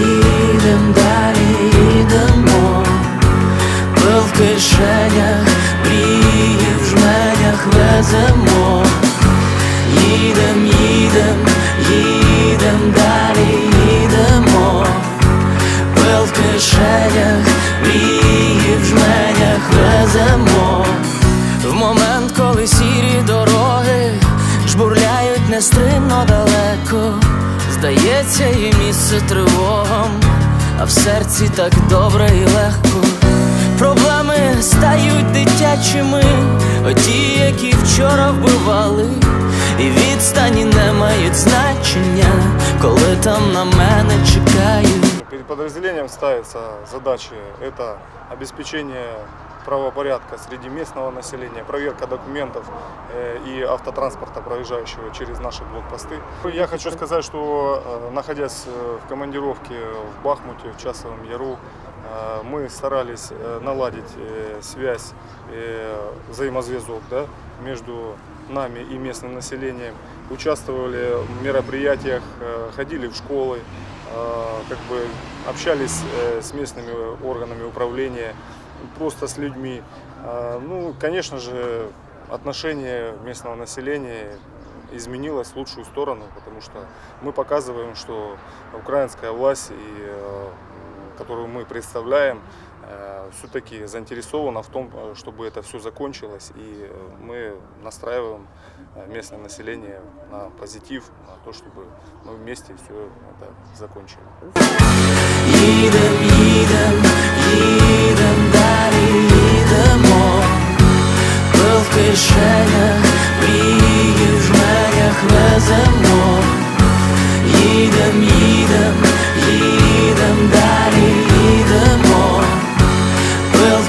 їдем далі, їдемо, Пил в кишенях, мрії в жменях веземо, їдем, їдем, їдем далі, їдемо, Пил в кишенях, мрії в жменях веземо, в момент, коли сірі дороги жбурляють нестримно здається, є місце тривогам, а в серці так добре і легко. Проблеми стають дитячими, оті, які вчора вбивали, і відстані не мають значення, коли там на мене чекають. Перед подразделением ставятся задачи. Это обеспечение правопорядка среди местного населения, проверка документов э, и автотранспорта, проезжающего через наши блокпосты. Я хочу сказать, что э, находясь э, в командировке в Бахмуте, в Часовом Яру, мы старались наладить связь, взаимозв'язок да, между нами и местным населением. Участвовали в мероприятиях, ходили в школы, как бы общались с местными органами управления, просто с людьми. Э, Ну, конечно же, отношение местного населения изменилось в лучшую сторону, потому что мы показываем, что украинская власть, и, э, которую мы представляем, все-таки заинтересована в том, э, чтобы это все закончилось, и э, мы настраиваем э, местное население на позитив, на то, чтобы мы вместе все это закончили. ze mną Idem, idem, idem dalej, idem on Пыл в